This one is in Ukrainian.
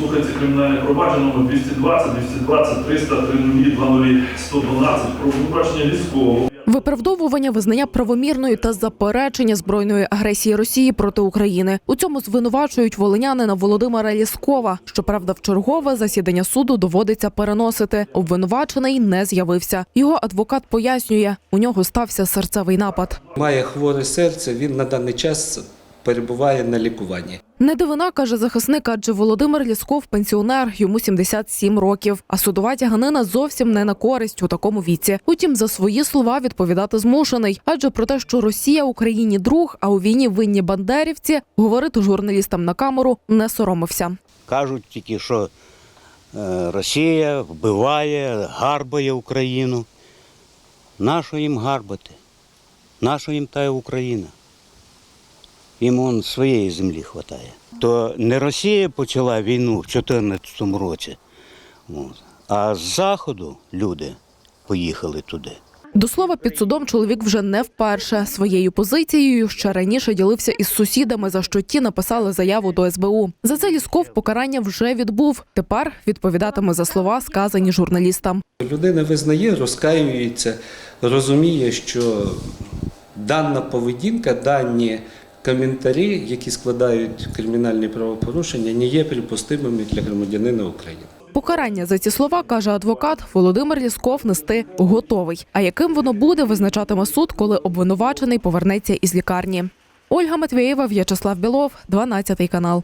слухається кримінальне провадження номер 220, 220, 300, 30, 112 про обвинувачення військового. Виправдовування визнання правомірної та заперечення збройної агресії Росії проти України. У цьому звинувачують волинянина Володимира Ліскова. Щоправда, в чергове засідання суду доводиться переносити. Обвинувачений не з'явився. Його адвокат пояснює, у нього стався серцевий напад. Має хворе серце, він на даний час перебуває на лікуванні. Не дивина, каже захисник, адже Володимир Лісков пенсіонер, йому 77 років. А судова тяганина зовсім не на користь у такому віці. Утім, за свої слова відповідати змушений. Адже про те, що Росія Україні друг, а у війні винні бандерівці, говорити журналістам на камеру не соромився. Кажуть тільки, що е, Росія вбиває, гарбає Україну. Нащо їм гарбати? Нащо їм та Україна? Їм он своєї землі вистачає. То не Росія почала війну в 2014 році, а з Заходу люди поїхали туди. До слова, під судом чоловік вже не вперше своєю позицією ще раніше ділився із сусідами, за що ті написали заяву до СБУ. За це Лісков покарання вже відбув. Тепер відповідатиме за слова, сказані журналістам. Людина визнає, розкаюється, розуміє, що дана поведінка, дані коментарі, які складають кримінальні правопорушення, не є припустимими для громадянина України. Покарання за ці слова каже адвокат Володимир Лісков нести готовий. А яким воно буде, визначатиме суд, коли обвинувачений повернеться із лікарні. Ольга Матвієва, В'ячеслав Білов, 12 канал.